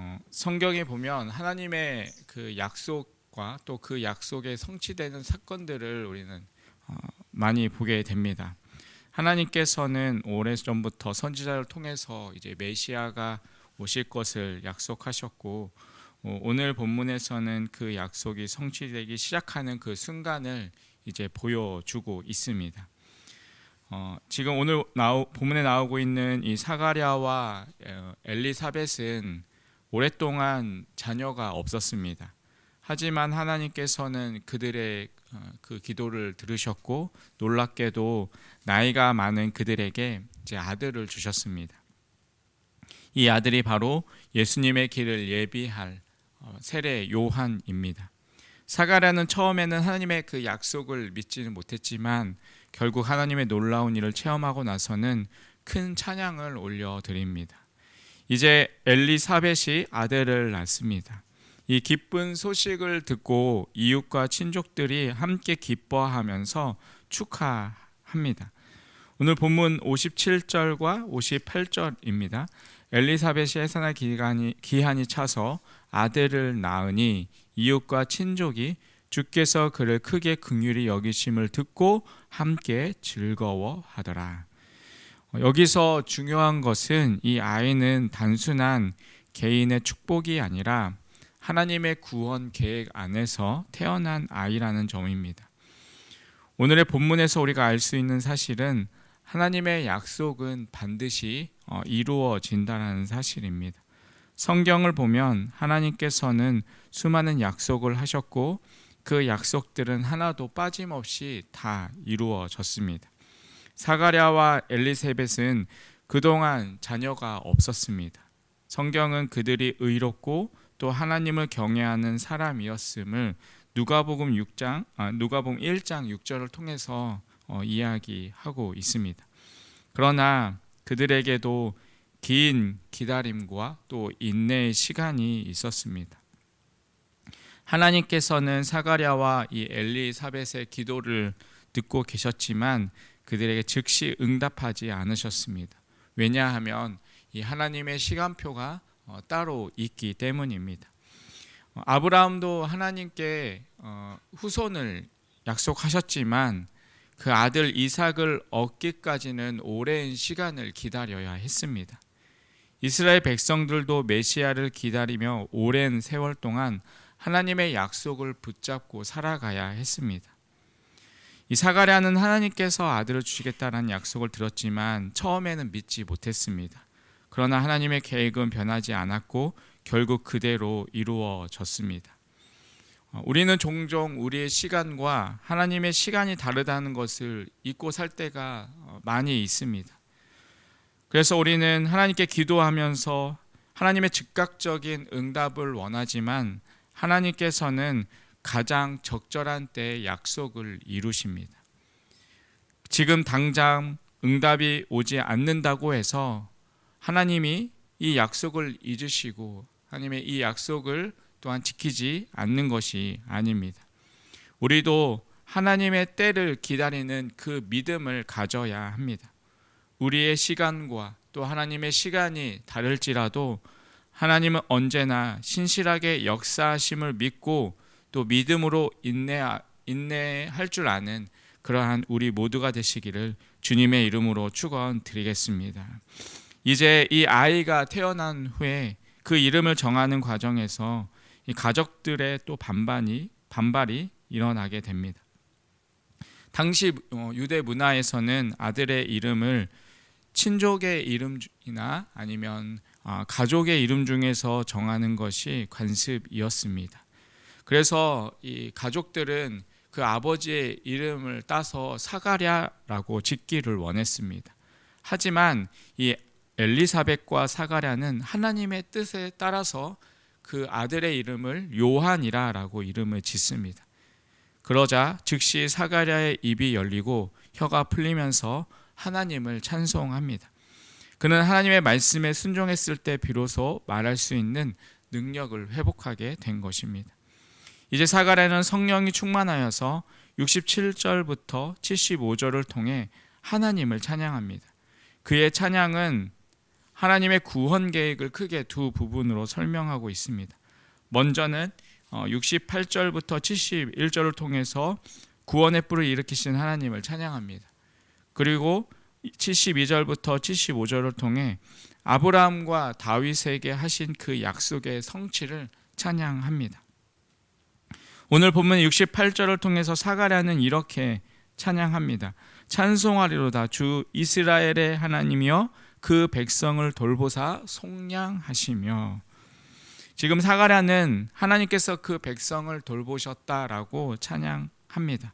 어, 성경에 보면 하나님의 그 약속과 또 그 약속에 성취되는 사건들을 우리는 어, 많이 보게 됩니다. 하나님께서는 오래 전부터 선지자를 통해서 이제 메시아가 오실 것을 약속하셨고 어, 오늘 본문에서는 그 약속이 성취되기 시작하는 그 순간을 이제 보여주고 있습니다. 어, 지금 오늘 나오, 본문에 나오고 있는 이 사가랴와 어, 엘리사벳은 오랫동안 자녀가 없었습니다. 하지만 하나님께서는 그들의 어, 그 기도를 들으셨고 놀랍게도 나이가 많은 그들에게 이제 아들을 주셨습니다. 이 아들이 바로 예수님의 길을 예비할 어, 세례 요한입니다. 사가랴는 처음에는 하나님의 그 약속을 믿지는 못했지만 결국 하나님의 놀라운 일을 체험하고 나서는 큰 찬양을 올려 드립니다. 이제 엘리사벳이 아들을 낳습니다. 이 기쁜 소식을 듣고 이웃과 친족들이 함께 기뻐하면서 축하합니다. 오늘 본문 57절과 58절입니다. 엘리사벳이 해산할 기간이, 기한이 차서 아들을 낳으니 이웃과 친족이 주께서 그를 크게 긍휼히 여기심을 듣고 함께 즐거워하더라. 여기서 중요한 것은 이 아이는 단순한 개인의 축복이 아니라 하나님의 구원 계획 안에서 태어난 아이라는 점입니다. 오늘의 본문에서 우리가 알 수 있는 사실은 하나님의 약속은 반드시 어, 이루어진다는 사실입니다. 성경을 보면 하나님께서는 수많은 약속을 하셨고 그 약속들은 하나도 빠짐없이 다 이루어졌습니다. 사가랴와 엘리세벳은 그동안 자녀가 없었습니다. 성경은 그들이 의롭고 또 하나님을 경외하는 사람이었음을 누가복음 6장 아, 누가복음 1장 6절을 통해서 어, 이야기하고 있습니다. 그러나 그들에게도 긴 기다림과 또 인내의 시간이 있었습니다. 하나님께서는 사가랴와 이 엘리사벳의 기도를 듣고 계셨지만 그들에게 즉시 응답하지 않으셨습니다. 왜냐하면 이 하나님의 시간표가 어, 따로 있기 때문입니다. 어, 아브라함도 하나님께 어, 후손을 약속하셨지만 그 아들 이삭을 얻기까지는 오랜 시간을 기다려야 했습니다. 이스라엘 백성들도 메시아를 기다리며 오랜 세월 동안 하나님의 약속을 붙잡고 살아가야 했습니다. 이 사가랴는 하나님께서 아들을 주시겠다라는 약속을 들었지만 처음에는 믿지 못했습니다. 그러나 하나님의 계획은 변하지 않았고 결국 그대로 이루어졌습니다. 어, 우리는 종종 우리의 시간과 하나님의 시간이 다르다는 것을 잊고 살 때가 어, 많이 있습니다. 그래서 우리는 하나님께 기도하면서 하나님의 즉각적인 응답을 원하지만 하나님께서는 가장 적절한 때에 약속을 이루십니다. 지금 당장 응답이 오지 않는다고 해서 하나님이 이 약속을 잊으시고 하나님의 이 약속을 또한 지키지 않는 것이 아닙니다. 우리도 하나님의 때를 기다리는 그 믿음을 가져야 합니다. 우리의 시간과 또 하나님의 시간이 다를지라도 하나님은 언제나 신실하게 역사하심을 믿고 또 믿음으로 인내 인내할 줄 아는 그러한 우리 모두가 되시기를 주님의 이름으로 축원드리겠습니다. 이제 이 아이가 태어난 후에 그 이름을 정하는 과정에서 이 가족들의 또 반반이 반발이 일어나게 됩니다. 당시 어, 유대 문화에서는 아들의 이름을 친족의 이름이나 아니면 아, 가족의 이름 중에서 정하는 것이 관습이었습니다. 그래서 이 가족들은 그 아버지의 이름을 따서 사가랴라고 짓기를 원했습니다. 하지만 이 엘리사벳과 사가랴는 하나님의 뜻에 따라서 그 아들의 이름을 요한이라라고 이름을 짓습니다. 그러자 즉시 사가랴의 입이 열리고 혀가 풀리면서 하나님을 찬송합니다. 그는 하나님의 말씀에 순종했을 때 비로소 말할 수 있는 능력을 회복하게 된 것입니다. 이제 사가랴는 성령이 충만하여서 67절부터 75절을 통해 하나님을 찬양합니다. 그의 찬양은 하나님의 구원 계획을 크게 두 부분으로 설명하고 있습니다. 먼저는 68절부터 71절을 통해서 구원의 뿔을 일으키신 하나님을 찬양합니다. 그리고 72절부터 75절을 통해 아브라함과 다윗에게 하신 그 약속의 성취를 찬양합니다. 오늘 본문 68절을 통해서 사가랴는 이렇게 찬양합니다. 찬송하리로다 주 이스라엘의 하나님이여 그 백성을 돌보사 속량하시며 지금 사가랴는 하나님께서 그 백성을 돌보셨다라고 찬양합니다.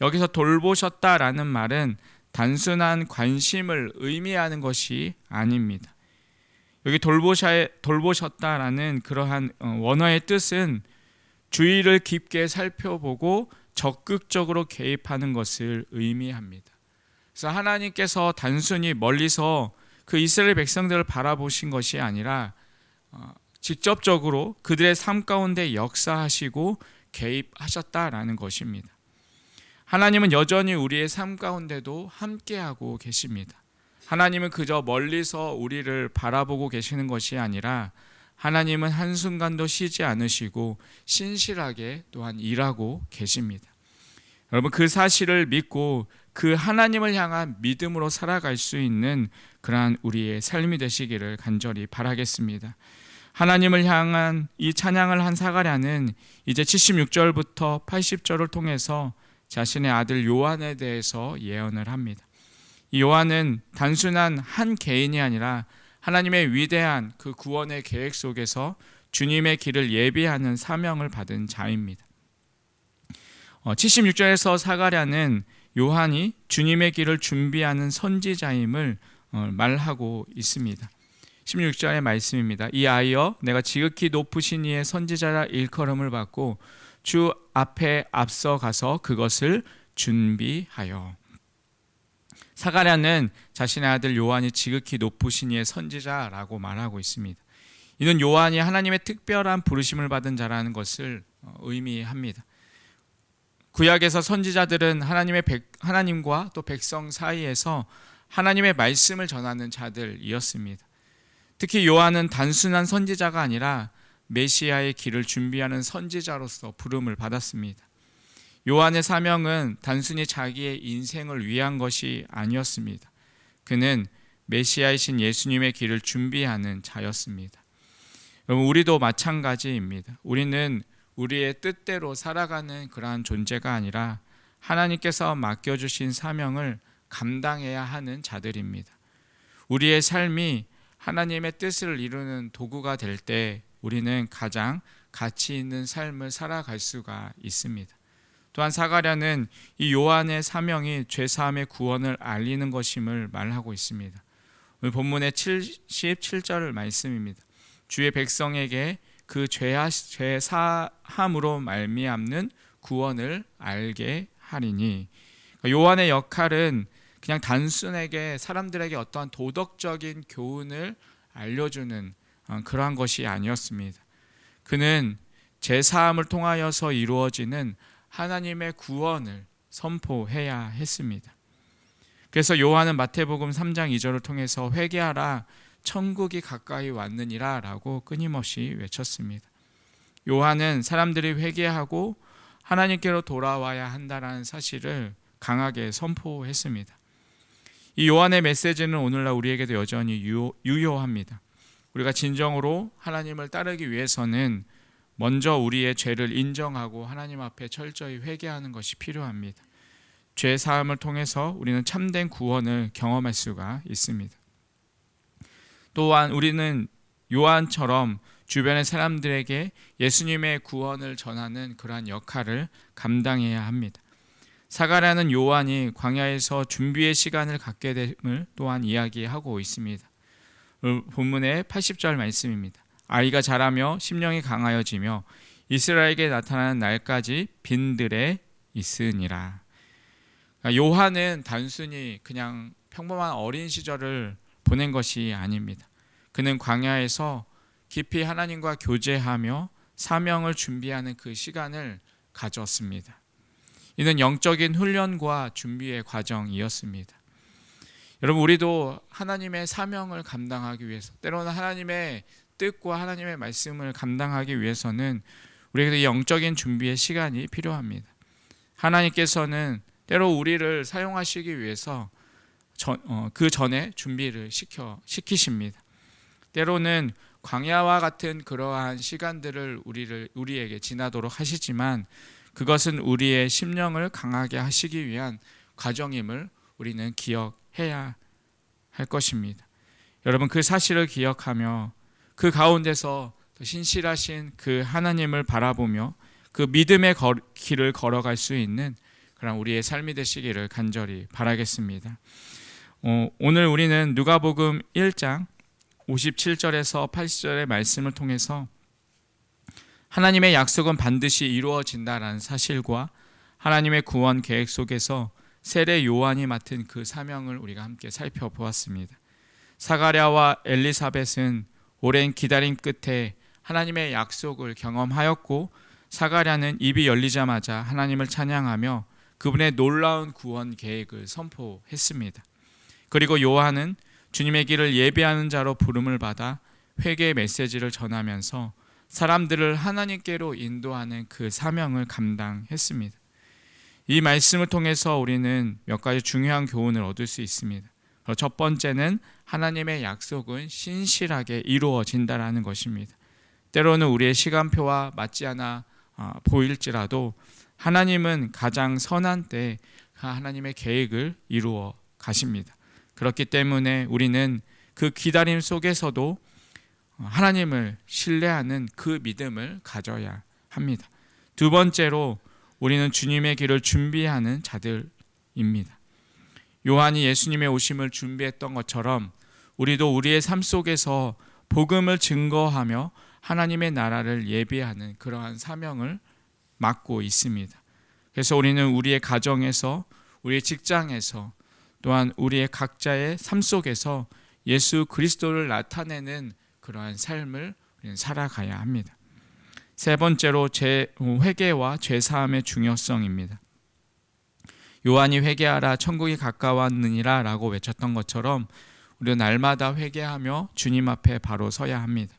여기서 돌보셨다라는 말은 단순한 관심을 의미하는 것이 아닙니다. 여기 돌보셨다라는 그러한 어, 원어의 뜻은 주의를 깊게 살펴보고 적극적으로 개입하는 것을 의미합니다. 그래서 하나님께서 단순히 멀리서 그 이스라엘 백성들을 바라보신 것이 아니라 어, 직접적으로 그들의 삶 가운데 역사하시고 개입하셨다라는 것입니다. 하나님은 여전히 우리의 삶 가운데도 함께하고 계십니다. 하나님은 그저 멀리서 우리를 바라보고 계시는 것이 아니라 하나님은 한순간도 쉬지 않으시고 신실하게 또한 일하고 계십니다. 여러분 그 사실을 믿고 그 하나님을 향한 믿음으로 살아갈 수 있는 그러한 우리의 삶이 되시기를 간절히 바라겠습니다. 하나님을 향한 이 찬양을 한 사가랴는 이제 76절부터 80절을 통해서 자신의 아들 요한에 대해서 예언을 합니다. 이 요한은 단순한 한 개인이 아니라 하나님의 위대한 그 구원의 계획 속에서 주님의 길을 예비하는 사명을 받은 자입니다. 76절에서 어, 사가랴는 요한이 주님의 길을 준비하는 선지자임을 어, 말하고 있습니다. 16절의 말씀입니다. 이 아이여 내가 지극히 높으신 이의 선지자라 일컬음을 받고 주 앞에 앞서 가서 그것을 준비하여 사가랴는 자신의 아들 요한이 지극히 높으신 이의 선지자라고 말하고 있습니다. 이는 요한이 하나님의 특별한 부르심을 받은 자라는 것을 어, 의미합니다. 구약에서 선지자들은 하나님의 백, 하나님과 또 백성 사이에서 하나님의 말씀을 전하는 자들이었습니다. 특히 요한은 단순한 선지자가 아니라 메시아의 길을 준비하는 선지자로서 부름을 받았습니다. 요한의 사명은 단순히 자기의 인생을 위한 것이 아니었습니다. 그는 메시아이신 예수님의 길을 준비하는 자였습니다. 우리도 마찬가지입니다. 우리는 우리의 뜻대로 살아가는 그러한 존재가 아니라 하나님께서 맡겨주신 사명을 감당해야 하는 자들입니다. 우리의 삶이 하나님의 뜻을 이루는 도구가 될 때 우리는 가장 가치 있는 삶을 살아갈 수가 있습니다. 또한 사가랴는 이 요한의 사명이 죄 사함의 구원을 알리는 것임을 말하고 있습니다. 오늘 본문의 77절 말씀입니다. 주의 백성에게 그 죄사함으로 말미암는 구원을 알게 하리니 그러니까 요한의 역할은 그냥 단순하게 사람들에게 어떠한 도덕적인 교훈을 알려주는 어, 그러한 것이 아니었습니다. 그는 제 사함을 통하여서 이루어지는 하나님의 구원을 선포해야 했습니다. 그래서 요한은 마태복음 3장 2절을 통해서 회개하라 천국이 가까이 왔느니라라고 끊임없이 외쳤습니다. 요한은 사람들이 회개하고 하나님께로 돌아와야 한다라는 사실을 강하게 선포했습니다. 이 요한의 메시지는 오늘날 우리에게도 여전히 유효합니다. 우리가 진정으로 하나님을 따르기 위해서는 먼저 우리의 죄를 인정하고 하나님 앞에 철저히 회개하는 것이 필요합니다. 죄 사함을 통해서 우리는 참된 구원을 경험할 수가 있습니다. 또한 우리는 요한처럼 주변의 사람들에게 예수님의 구원을 전하는 그러한 역할을 감당해야 합니다. 사가라는 요한이 광야에서 준비의 시간을 갖게 됨을 또한 이야기하고 있습니다. 본문의 80절 말씀입니다. 아이가 자라며 심령이 강하여지며 이스라엘에게 나타나는 날까지 빈들에 있으니라. 그러니까 요한은 단순히 그냥 평범한 어린 시절을 보낸 것이 아닙니다. 그는 광야에서 깊이 하나님과 교제하며 사명을 준비하는 그 시간을 가졌습니다. 이는 영적인 훈련과 준비의 과정이었습니다. 여러분 우리도 하나님의 사명을 감당하기 위해서 때로는 하나님의 뜻과 하나님의 말씀을 감당하기 위해서는 우리에게 영적인 준비의 시간이 필요합니다. 하나님께서는 때로 우리를 사용하시기 위해서 전, 어, 그 전에 준비를 시켜 시키십니다. 때로는 광야와 같은 그러한 시간들을 우리를 우리에게 지나도록 하시지만 그것은 우리의 심령을 강하게 하시기 위한 과정임을 우리는 기억해야 할 것입니다. 여러분 그 사실을 기억하며 그 가운데서 더 신실하신 그 하나님을 바라보며 그 믿음의 거- 길을 걸어갈 수 있는 그런 우리의 삶이 되시기를 간절히 바라겠습니다. 어, 오늘 우리는 누가복음 1장 57절에서 80절의 말씀을 통해서 하나님의 약속은 반드시 이루어진다라는 사실과 하나님의 구원 계획 속에서 세례 요한이 맡은 그 사명을 우리가 함께 살펴보았습니다. 사가랴와 엘리사벳은 오랜 기다림 끝에 하나님의 약속을 경험하였고 사가랴는 입이 열리자마자 하나님을 찬양하며 그분의 놀라운 구원 계획을 선포했습니다. 그리고 요한은 주님의 길을 예배하는 자로 부름을 받아 회개의 메시지를 전하면서 사람들을 하나님께로 인도하는 그 사명을 감당했습니다. 이 말씀을 통해서 우리는 몇 가지 중요한 교훈을 얻을 수 있습니다. 첫 번째는 하나님의 약속은 신실하게 이루어진다라는 것입니다. 때로는 우리의 시간표와 맞지 않아 아, 보일지라도 하나님은 가장 선한 때 하나님의 계획을 이루어 가십니다. 그렇기 때문에 우리는 그 기다림 속에서도 하나님을 신뢰하는 그 믿음을 가져야 합니다. 두 번째로 우리는 주님의 길을 준비하는 자들입니다. 요한이 예수님의 오심을 준비했던 것처럼 우리도 우리의 삶 속에서 복음을 증거하며 하나님의 나라를 예비하는 그러한 사명을 맡고 있습니다. 그래서 우리는 우리의 가정에서 우리의 직장에서 또한 우리의 각자의 삶 속에서 예수 그리스도를 나타내는 그러한 삶을 살아가야 합니다. 세 번째로 제 회개와 죄 사함의 중요성입니다. 요한이 회개하라 천국이 가까웠느니라 라고 외쳤던 것처럼 우리는 날마다 회개하며 주님 앞에 바로 서야 합니다.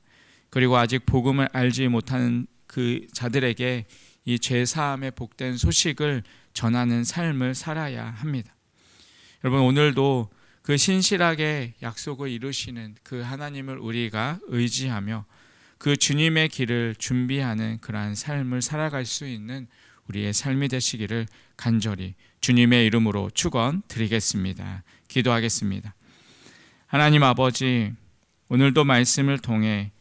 그리고 아직 복음을 알지 못하는 그 자들에게 이 죄 사함의 복된 소식을 전하는 삶을 살아야 합니다. 여러분 오늘도 그 신실하게 약속을 이루시는 그 하나님을 우리가 의지하며 그 주님의 길을 준비하는 그러한 삶을 살아갈 수 있는 우리의 삶이 되시기를 간절히 주님의 이름으로 축원드리겠습니다. 기도하겠습니다. 하나님 아버지 오늘도 말씀을 통해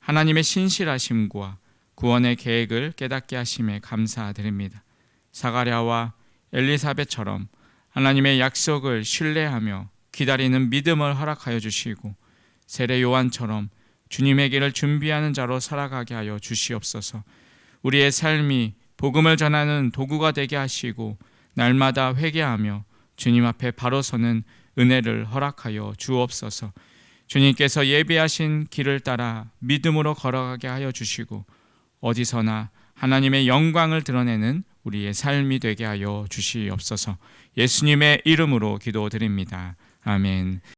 하나님의 신실하심과 구원의 계획을 깨닫게 하심에 감사드립니다. 사가랴와 엘리사벳처럼 하나님의 약속을 신뢰하며 기다리는 믿음을 허락하여 주시고 세례 요한처럼 주님의 길을 준비하는 자로 살아가게 하여 주시옵소서. 우리의 삶이 복음을 전하는 도구가 되게 하시고 날마다 회개하며 주님 앞에 바로 서는 은혜를 허락하여 주옵소서. 주님께서 예비하신 길을 따라 믿음으로 걸어가게 하여 주시고 어디서나 하나님의 영광을 드러내는 우리의 삶이 되게 하여 주시옵소서. 예수님의 이름으로 기도드립니다. 아멘.